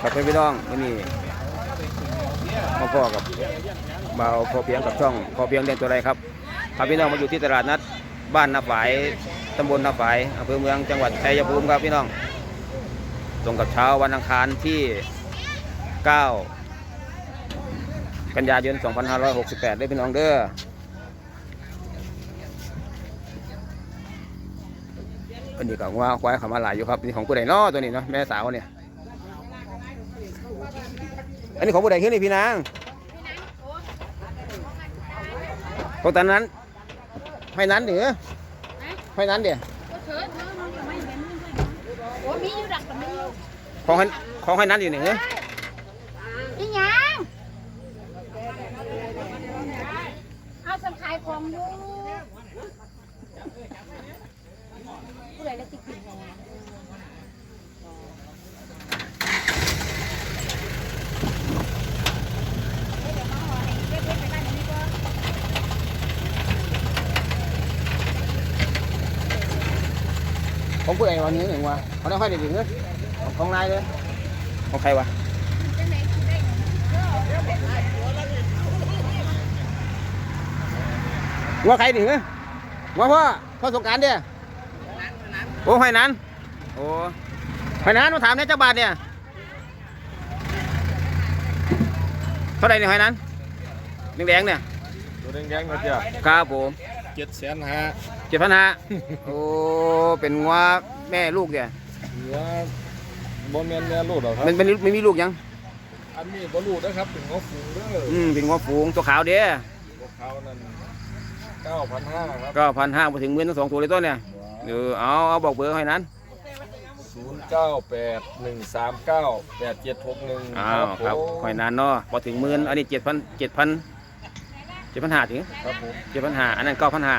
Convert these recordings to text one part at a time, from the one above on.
ครับพี่น้องวันนี้มาพ่อกับบ่าพอเพียงกับช่องพอเพียงเรียนตัวไรครับพาพี่น้องมาอยู่ที่ตลาดนัด บ้านนาฝายตำบลนาฝายอำเภอเมืองจังหวัดชัยภูมิครับพี่น้องตรงกับเช้าวันอังคารที่ 9 กันยายน 2568ได้พี่น้องเด้ออันนี้ก็ว่าควายขามาหลายอยู่ครับนี่ของผู้ใดนาะตัวนี้เนาะแม่สาวเนี่ย อันนี้ของผู้ใดขึ้นนี่พี่นางของตอนนั้นให้นั้นเดี๋ยวให้นั้นเดี๋ยวก็เถิดเถิดมันก็ไม่เห็นโอ้มีอยู่ดักก็มีอยู่ของให้ของให้นั้นอยู่นี่เหรออีหยังเอาสังขายของอยู่ผู้ใดแล้วสิกินแหน่ ของผู้ใดวันนี้หนึ่งวะเขาได้ให้เด็กๆเนอะของของนายเลยของใครวะจังไหนสิได้ว่าใครดิเหรอว่าพ่อพ่อสงกรารเดียโอ้ให้นั้นโอ้ให้นั้นมาถามเนี่ยเจ้าบาทเนี่ยเท่าไหร่เนี่ยให้นั้นแดงๆเนี่ยตัวแดงๆนะจ๊ะครับผมเจ็ดแสนห้า เจ็ดพันห้าโอ้ เป็นงัวแม่ลูกเนี่ยเหลือบ่แม่นแม่ลูกหรอกครับ มันมันไม่มีลูกยัง อันนี้บ่ลูกนะครับถึงงอฝูงเด้ออืมเป็นงัวฝูงตัวขาวเด้อพวกเขานั่นเก้าพันห้าครับก็พันห้าไปถึงหมื่นทั้งสองตัวเลยต้นเนี่ยเออเอาเอาบอกเบอร์ให้นั้นศูนย์เก้าแปดหนึ่งสามเก้าแปดเจ็ดหกหนึ่งอ้าวครับหอยนานเนาะพอถึงหมื่นอันนี้เจ็ดพันเจ็ดพันเจ็ดพันห้าถึงครับผมเจ็ดพันห้าอันนั้นเก้าพันห้า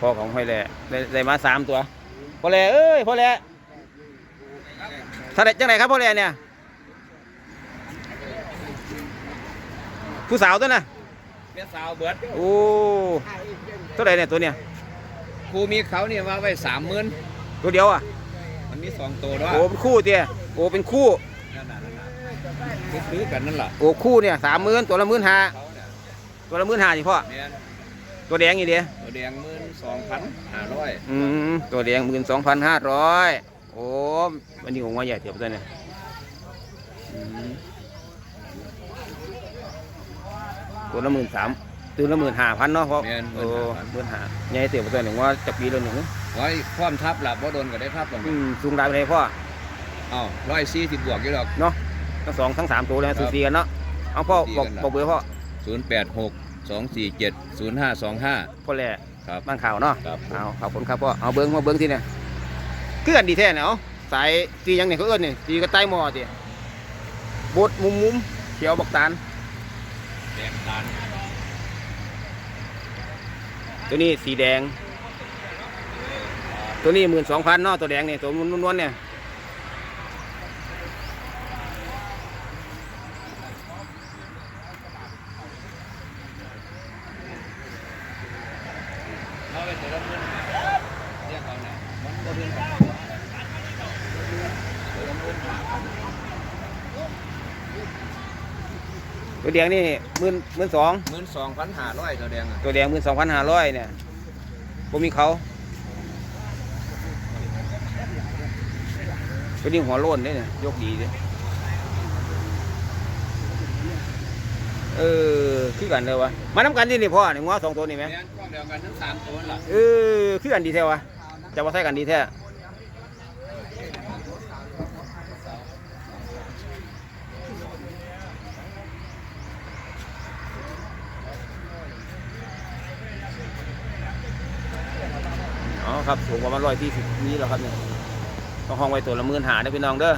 พ่อของห้อยแหล่ได้ได้มาสามตัวพ่อแหล่เอ้ยพ่อแหล่เท่าไหรจังไหนครับพ่อแหล่เนี่ยผู้สาวตัวน่ะแม่สาวเบิดโอ้เท่าไหรเนี่ยตัวเนี่ยครูมีเขาเนี่ยว่าไว้สามหมื่นตัวเดียวอะมันมีสองตัวด้วยโอ้เป็นคู่เตี้ยโอ้เป็นคู่นั่นน่ะนั่นน่ะคือซื้อกันนั่นแหละโอ้คู่เนี่ยสามหมื่นตัวละหมื่นห้าเขาเนี่ยตัวละหมื่นห้าสิพ่อแม่น ตัวแดงอีเดียตัวแดงหมื่นสองพันห้าร้อยอืมตัวแดงหมื่นสองพันห้าร้อยโอ้วันนี้ของว่าใหญ่เทียบตัวเนี่ยอืมตัวละหมื่นสามตัวละหมื่นห้าพันเนาะพ่อแม่นหโอ้มื่นห้าพันหมื่นห้าใหญ่เทียบตัวหนึ่งว่าจะปีละหนึ่งไว้ความทับหลับว่าโดนก็ได้ทับลงอืมสูงได้ไปเลยพ่ออ้าวร้อยสี่สิบบวกกี่ดอกเนาะทั้งสองทั้งสามตัวเลยครับสูสีกันเนาะเอาพ่อสูสีบอกกันนะบอกเบอร์พ่อศูนย์แปดหก สองสี่เจ็ดศูนย์ห้าสองห้าพ่อแหล่ครับบ้านข่าวเนาะครับเอาขอบคุณครับพ่อเอาเบิ้งมาเบิ้งที่เนี่ยคือกันดีแท้เนี่ยเอาสายตีหยังเนี่ยเขาเอื้อนเนี่ยตีกระต่ายหมอตีบดมุมมุมๆเขียวบักตาลแดงตาลตัวนี้สีแดง ตัวนี้หมื่นสองพันเนาะตัวแดงเนี่ยตัวนวลๆเนี่ย เราไปเจอแล้วเพื่อนเรียกเขาเนี่ยมันก็เรื่องกัน ตัวแดงนี่หมื่นหมื่นสองหมื่นสองพันห้าร้อยตัวแดงอะตัวแดงหมื่นสองพันห้าร้อยเนี่ยผมมีเขาตัวนี้หัวโล้นเนี่ยยกดีเลยเออคือกันเลยวะมาน้ำกันที่นี่พ่อนี่งัวสองตัวนี่ไหมแม่นความเดียวกันทั้งสามตัวนั่นล่ะเออคือกันดีแท้วะจะว่าใส่กันดีแท้ ครับ สูงประมาณร้อยที่สิบนี้แล้วครับเนี่ยต้องห้องไว้ตัวละมื่นหาได้พี่น้องเด้อ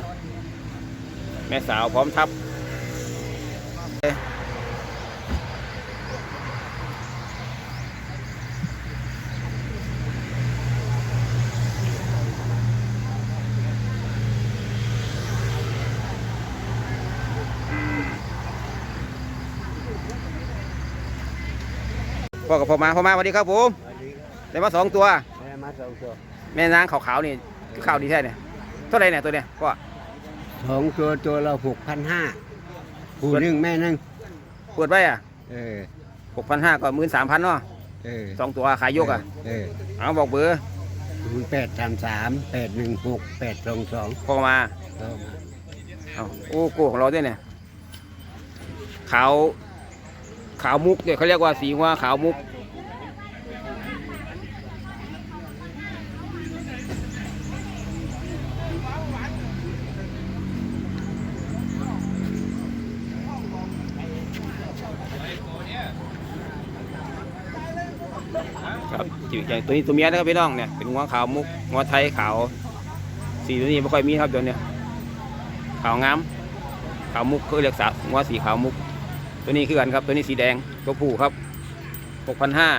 แม่สาวพร้อมทับ พ่อกับพ่อมาพ่อมาสวัสดีครับผม ได้มาสองตัว สองตัวแม่นางขาวๆนี่คือขาวดีแท้เนี่ยเท่าไหรเนี่ยตัวเนี่ยพ่อสองตัวตัวเราหกพันห้าผู้หนึ่งแม่หนึ่งเปิดไว้อะเออหกพันห้าก็หมื่นสามพันเนาะเออสองตัวขายยกอะเออเอาบอกเบอร์ศูนย์แปดสามสามแปดหนึ่งหกแปดสองสองพ่อมาเข้ามาเอาโอ้โก้ของเราด้วยเนี่ยขาวขาวมุกเนี่ยเขาเรียกว่าสีหัวขาวมุก ครับจิ๋วใหญ่ตัวนี้ตัวเมียนะครับพี่น้องเนี่ยเป็นหัวขาวมุกหัวไทยขาวสีตัวนี้ไม่ค่อยมีครับเดี๋ยวนี้ขาวงามขาวมุกคือเรียกสาหัวสีขาวมุก ตัวนี้คือกันครับตัวนี้สีแดงตัวผู้ครับหกพันห้า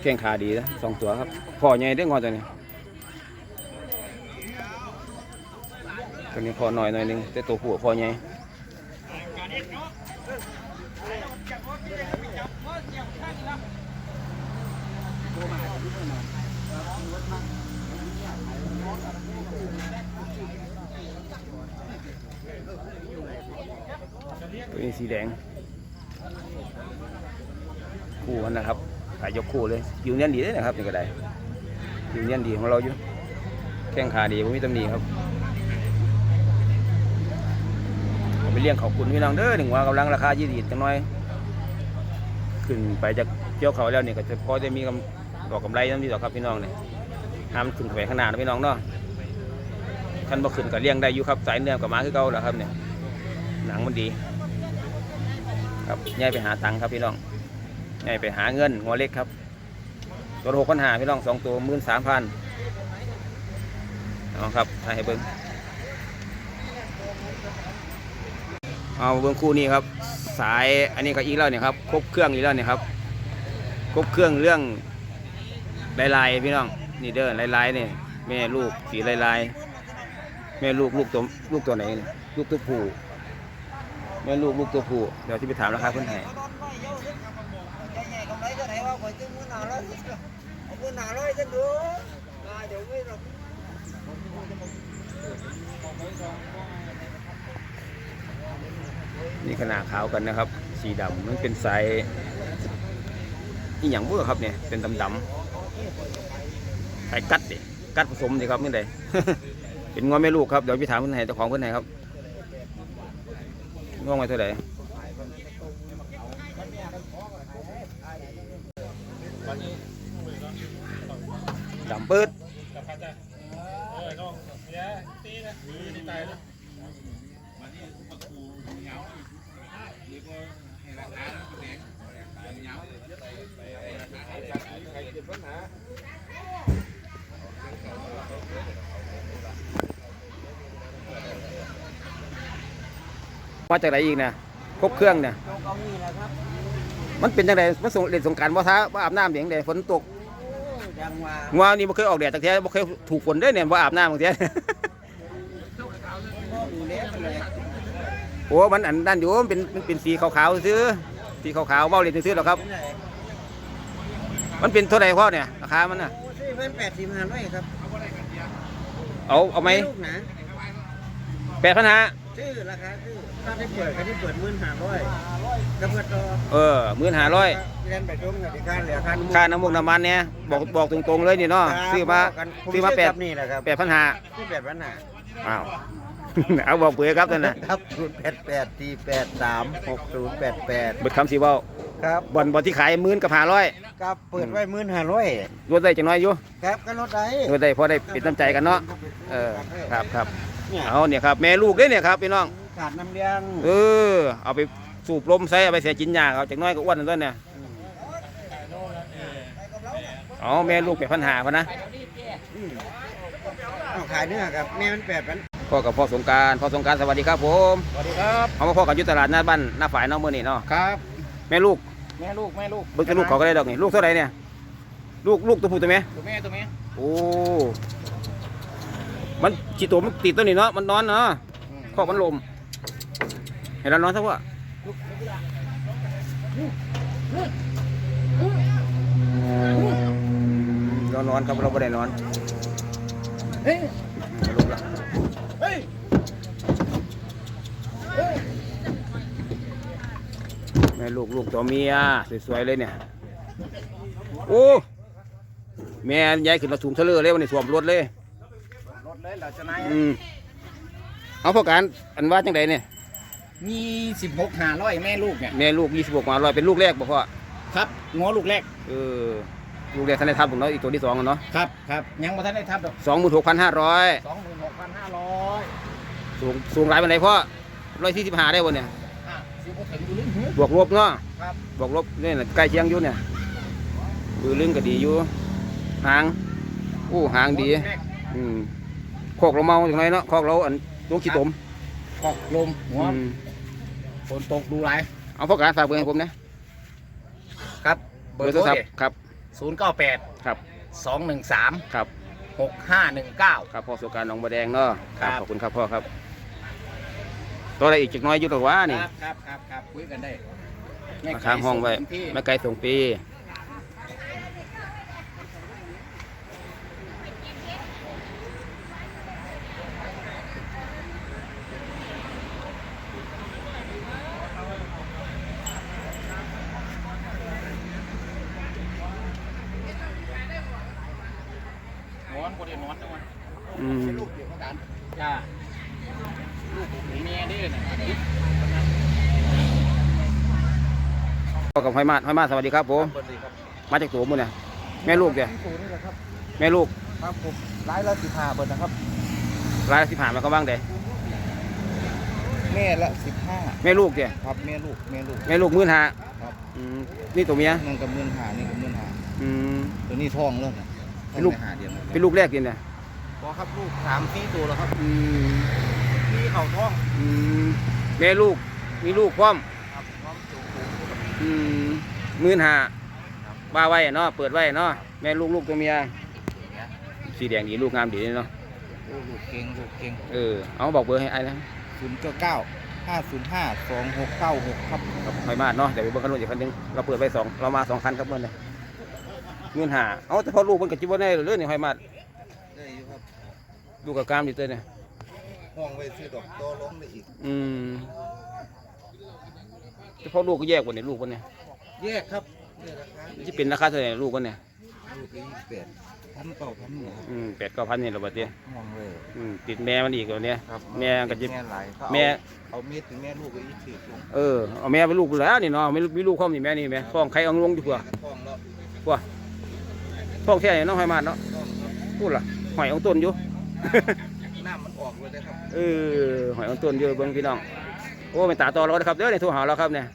แข้งขาดีนะสองตัวครับพ่อใหญ่ได้งอตัวนี้ ตัวนี้พอหน่อยหน่อยนึงแต่ตัวผู้พอใหญ่ตัวนี้สีแดง คู่มันนะครับขายยกคู่เลย อยู่เนียนดีเลยนะครับนี่ก็ได้อยู่เนียนดีของเราอยู่แข้งขาดีผมมีตำหนิครับผม ไปเลี้ยงขอบคุณพี่น้องเด้อหนึ่งว่ากำลังราคายี่ดีจังน้อย ขึ้นไปจากเกี่ยวเขาแล้วนี่ก็จะพอจะมีกำดอกกำไรนั่นนี่ดอกครับพี่น้องเนี่ยห้ามขึ้นไปข้างหน้านะพี่น้องเนาะคันบ่ขึ้นก็เลี้ยงได้อยู่ครับสายเนื้อกับมาคือเก่าแหละครับเนี่ยหนังมันดี ครับย่ายไปหาตังค์ครับพี่น้องย่ายไปหาเงินหัวเล็กครับตัวหกพันหาพี่น้องสองตัวมื่นสามพันเอาครับถ่ายให้เบิ้ง เอาเบิ้องคู่นี้ครับ สายอันนี้ก็อีกแล้วเนี่ยครับครบเครื่องอีกแล้วเนี่ยครับครบเครื่องเรื่องลายๆพี่น้องนี่เด้อลายๆเนี่ยแม่ลูกสีลายๆแม่ลูกลูกตัวลูกตัวไหนลูกตัวผู้แม่ลูกลูกตัวผู้เดี๋ยวที่ไปถามราคาเพื่อนให้ นี่ขนาดขาวกันนะครับ สีดำมันเป็นสายนี่อย่างพวกครับเนี่ยเป็นดำดำๆสายกัดดิกัดผสมดิครับนี่เลยเป็นงอแม่ลูกครับเดี๋ยวไปถามเพื่อนให้เจ้าของเพื่อนให้ครับง่วงไปเท่าไหร่ดำปืด มาจากไหนอีกนะครบเครื่องเนี่ยมันเป็นจังไดมันส่งเล่นสงกรารบ่ท้าบ่อาบน้ำเสียงใดฝนตกยังว่างัวนี่บ่เคยออกแดดจากแท้บ่เคยถูกฝนเด้อเนี่ยบ่อาบน้ำบางทีดูเล็กเลย โอ้มันอันนั่นอยู่มันเป็นมันเป็นสีขาวๆซื้อสีขาวๆเว้าเล่นซื้อหรอกครับเป็นไรมันเป็นเท่าไหร่พ่อเนี่ยราคามันน่ะโอ้ซื้อเป็นแปดสิบห้าร้อยครับเอาเอาไหมลูกนะแปดพันห้าซื้อราคาซื้อถ้าได้เปิดก็ได้เปิดหมื่นห้าร้อยก็เปิดต่อเออหมื่นห้าร้อยเรียนไปชมกับที่การเหลือค่าน้ำมันค่าน้ำมูกน้ำมันเนี่ยบอกบอกตรงๆเลยนี่เนาะซื้อมาผมซื้อมาแปดกับนี่แหละครับแปดพันห้าซื้อแปดพันห้าอ้าว เอาบอกเปื่อยครับนั่นน่ะครับศูนย์แปดแปดสี่แปดสามหกศูนย์แปดแปดเบิดคำสีเว้าครับบ่อนบ่อนที่ขายหมื่นกับห้าร้อยครับเปิดไว้หมื่นห้าร้อยลดได้จังน้อยอยู่ครับก็ลดได้ลดได้พอได้ปิดน้ำใจกันเนาะเออครับครับเนี่ยเอาเนี่ยครับแม่ลูกเด้อเนี่ยครับพี่น้องขาดน้ำเลี้ยงเออเอาไปสูบลมใส่เอาไปเสียจินยาเอาจากน้อยก็อ้วนนั่นต้นเนี่ยอ๋อแม่ลูกแปดพันหาพะนะเอาขายเนื้อครับแม่มันแปดพัน พ่อกับพ่อสงกรารพ่อสงกรารสวัสดีครับผมสวัสดีครับเอามาพ่อกับอยุตลาดหน้าบ้านหน้าฝ่ายเน้องมือนี่เนาะครับแม่ลูกแม่ลูกแม่ลูกเบิ่งแต่ลูกเขาก็ได้ดอกนี่ลูกเท่าไหร่เนี่ยลูกลูกตัวผู้ตัวแม่ตัวแม่ตัวแม่โอ้มมันจีตัวมันติดตัวนี้เนาะมันนอนเนาะคอกมันลม เห็นแล้วนอนซะว่าเรานอนครับเราไม่ได้นอน แม่ลูกลูกตัวเมียสวยๆเลยเนี่ย โอ้แม่ยายขึ้นมาถุงเทะเลอเลยวันนี้สวมรถเลยรถเลยเหรอจะนายอืมเอาพอการอันว่าจังไดเนี่ยมีสิบหกหาร้อยแม่ลูกเนี่ยแม่ลูกยี่สิบหกมาลอยเป็นลูกแรกบ่พ่อครับง้อลูกแรกเออลูกแรกท่านได้ทับผมเนาะอีกตัวที่สองอะเนาะครับครับยังมาทันได้ทับดอกสองหมื่นหกพันห้าร้อยสองหมื่นหกพันห้าร้อยสูงสูงหลายเป็นไรพ่อร้อยสี่สิบห้าได้บนเนี่ยอะสิบหกถึงอยู่ลึกหือ บวกลบเนาะครับ บวกลบนี่แหละใกล้เคียงอยู่เนี่ยดูลึงก็ดีอยู่หางอู้หางดีลูกแรกอืมคอกเราเมาอย่างไรเนาะคอกเราอันตวงขี้ตมขอกลมหัวอืมฝนตกดูไรเอาพ่อการฝากเบอร์ให้ผมนะครับเบอร์โทรศัพท์ครับศูนย์เก้าแปดครับสองหนึ่งสามครับหกห้าหนึ่งเก้าครับพ่อสุการหนองบัวแดงเนาะครับขอบคุณครับพ่อครับ ตัวอะไรอีกจักหน้อยอยู่ตรงว่านี่ครับครับครับครับคุยกันได้แม่มาค้างห้องไว้ส่ที่แม่ไก่ส่งปี นอนคนเดียวนอนจังหวะ อืม ลูกเดียวกันจ้าลูกผมเมียเด้อน่ะ พ่อกับห้อยมาดห้อยมาดสวัสดีครับผมสวัสดีครับมาจากตัวมุนเนี่ยแม่ลูกเดียศูนย์นี่แหละครับแม่ลูกครับผมร้ายละสิบห้าเบิร์นะครับรายละสิบห้ามาเขาบ้างเด้แม่ละสิบห้าแม่ลูกเดียครับแม่ลูกแม่ลูกแม่ลูกมื่นห้าครับอืมนี่ตัวเมียนั่นกับเงินหานี่กับเงินหาอืม ตัวนี้ท้องแล้วนะเป็นลูกท้องได้หาเดือนแล้วเป็นลูกแรกกินเนี่ยพอครับลูกสามสี่ตัวแล้วครับอืมพี่ เขาท้องอืมแม่ลูกมีลูกพร้อมครับพร้อมจูงอืมมื่นห้าบ้าไว้เนาะเปิดไว้เนาะแม่ลูกลูกตัวเมียเนี่ยสีแดงดีลูกงามดีเนาะโอ้ลูกเก่งลูกเก่งเออเอาบอกเบอร์ให้ไอ้นะศูนย์เก้าเก้าห้าศูนย์ห้าสองหกเก้าหกครับครับห้อยมาดเนาะเดี๋ยวไปเบิ่งคันนู้นอีกคันหนึงเราเปิดไปสองเรามาสองคันครับเมื่อนี้เงินหาเอาแต่พอลูกมันกับจิบว่าได้เรื่องนี่ห้อยมาดได้อยู่ครับ ลูกกับกามดีเต้ยเนี่ย ห้องไว้ซื้อดอกตอล้มได้อีก อืมแต่พอลูกก็แยกกว่านี่ลูกมันเนี่ยแยกครับแยกราคาจะเป็นราคาเท่าไหร่ลูกมันเนี่ยลูกละยี่สิบแปดพันเก้าพันเนี่ยครับอืมแปดเก้าพันนี่เราบัดเดียวห้องเลยอืมติดแม่มันอีกตัวเนี้ยครับแม่ก็จะแม่หลายเขาแม่ เอาเม็ดถึงแม่ลูกก็อีกสี่ถุงเออเอาแม่เป็นลูกแล้วนี่เนาะไม่มีลูกเข้ามีแม่นี่แม่ท้องใครเอาลงดีกว่าท้องแล้วท้องแค่นี้เน้องห้อยมาดเนาะท้องแล้วพูดล่ะหอยเองต้นอยู่น้ำมัน ออกเลยนะครับเออหอยเองต้นอยู่เบิ่งพี่น้องโอ้เป็นตาต่อเรานะครับเด้อเนี่ยโทรหาเราครับเนี่ย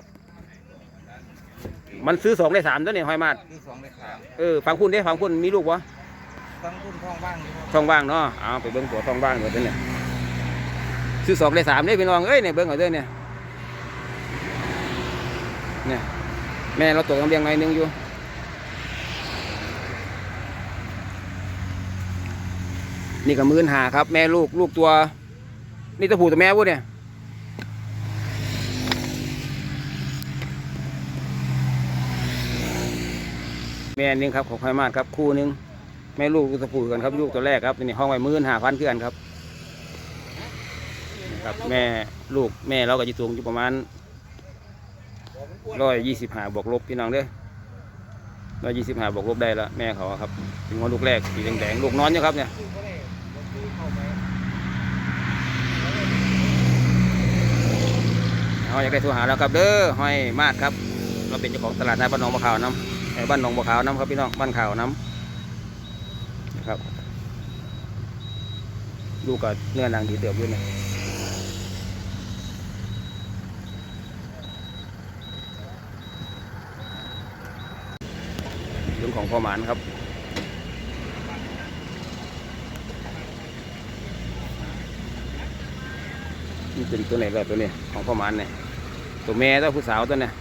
มันซื้อสองได้สามตัวเนี่ยหอยมาดคือสองในขามเออฟังคุณเด้ฟังคุณมีลูกวะตั้งรุ่นท้องบ้างอยู่ครับช่องว่างเนาะเอาไปเบิ้งตัวช่องว่างก่อนเด้อเนี่ยซื้อสองได้สามเด้อพี่น้องเอ้ยเนี่ยเบิ้งก่อนเด้อเนี่ยเนี่ยแม่เราตกกำเบียงหน่อยหนึงอยู่ นี่ก็มื่นหาครับ แม่ลูกลูกตัว นี่ตัวผู้ตัวแม่วุ้เนี่ยแม่นึงครับของไฟมาดครับคู่หนึงแม่ลูกตัวผู้กันครับลูกตัวแรกครับนี่ห้องไว้มื่นหาพันเพื่อนครับครับแม่ลูกแม่เราก็จะสูงอยู่ประมาณร้อยยี่สิบห้าบวกลบพี่น้องเด้อร้อยยี่สิบห้าบวกลบได้ละแม่เขาครับเป็นหัวลูกแรกสีแดงๆลูกน้อนอยู่ยครับเนี่ย เอาอยากได้โทรหาแล้วครับเด้อห้อยมาดครับ เราเป็นเจ้าของตลาดนัดบ้านหนองบัวขาวน้ำไอ้บ้านหนองบัวขาวน้ำครับพี่น้องบ้านขาวน้ำนะครับดูกับเนื้อหนังดีเติบด้วยนะเรื่องของพ่อหมานครับี่ตัวนี้ตัวไหนแล้วตัวนี้ของพ่อมันเนี่ยตัวแม่ตัวผู้สาวตัวเนี่ย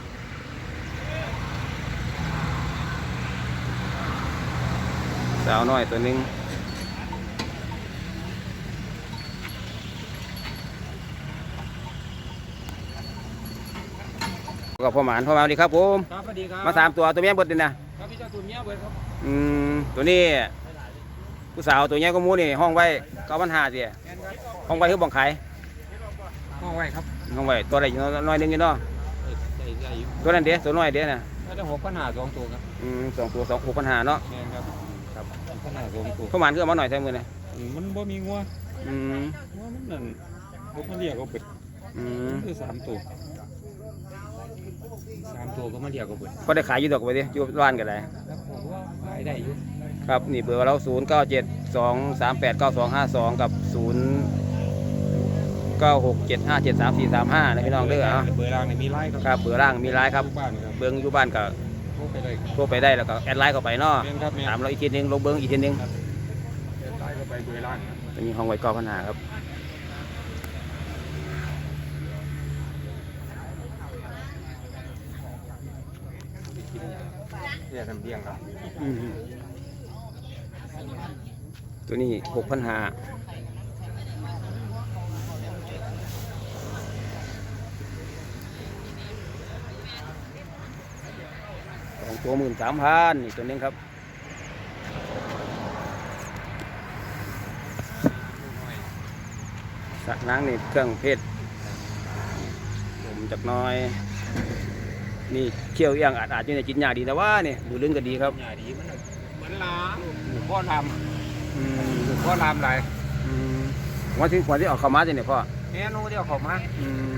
สาวน้อยตัวนึงกับพ่อหมานพ่อหมานดีครับผมครับสวัสดีครับมาสามตัวตัวเมียเบิดเลนะครับพี่เจ้าตัวเมียบดครับอืมตัวนี้ผู้สาวตัวเนี้ยก็มูนี่ห้องไว้เก้าพัญหาเดียห้องไว้คือบังขาย ไว้ครับห้องไว้ตัวอะไรอยู่น้อยหนึงอยู่เนาะใหญ่ใหญ่อยู่ตัวนั้นเด้ตัวน้อยเด้นะถ้าจะหกปัญหาสองตัวครับอืมสองตัวสองหกพันห้าเนาะแม่นครับครับปัญหาสองตัวพ่อหมานคือเอามาหน่อยใช่มือนะอืมมันบ่มีงัวอืมงัวมันนั่นพวกมันเรียกเอาเบิดอืมคือสามตัวสามตัวก็มาเรียกเอาเบิดก็ได้ขายอยู่ดอกไปดิอยู่ร้านกันเลยครับผมว่าขายได้อยู่ครับนี่เบอร์เราศูนย์เก้าเจ็ดสองสามแปดเก้าสองห้าสองกับศูนย์ เก้าหกเจ็ดห้าเจ็ดสามสี่สามห้านะพี่น้องเด้อเอาเบอร์รางนี่มีไลน์ครับครับเบอร์ล่างมีไลน์ครับทุกบ้านครับเบิ้งอยู่บ้านก็โทรไปได้ครับโทรไปได้แล้วก็แอดไลน์เข้าไปเนาะแม่นครับแม่นถามเราอีกทีหนึงลงเบิ้งอีกทีหนึงแอดไลน์เข้าไปเบอร์รางครับจะมีห้องไว้ก่อปัญหาครับเรียกทำเบียงครับ อืมตัวนี้หกพันหา สองตัวหมื่นสามพันนี่ตัวหนึงครับสักนางนี่เครื่องเพชรผมจักหน้อย นี่เคี่ยวเอียงอาจอาจจะในจิตยากดีแต่ว่านี่ดูเรื่องก็ดีครับหญ่ดีมันเหมือนลามหมูพ่อลามอืมหมูพ่อลามหลายอืมวันที่วันที่ออกเข้ามาเนี่ยพ่อแม่นูเดียวเขอมาอืมนูเดียวเขอมา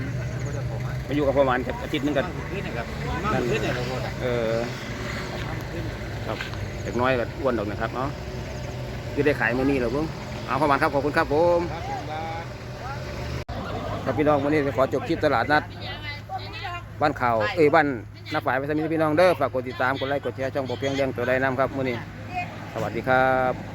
มาอยู่กับประมาณอาทิตย์หนึงกันขึ้นนะครับมันขึ้นเนี่ยเราหมดอะเออครับเด็กน้อยก็อ้วนดอกนะครับเนาะคือได้ขายมื้อนี้เหรอเพิ่งเอาประมาณครับขอบคุณครับผม ครับผมว่า ครับพี่น้องวันนี้ขอจบคลิปตลาดนัด บ้านข่าวเอ้ยบ้านน้าฝ่ายไปสมิธพี่น้องเด้อฝากกดติดตามกดไลค์กดแชร์ช่องบ่เพียงเรื่องตัวใดนำครับมื้อนี้ สวัสดีครับ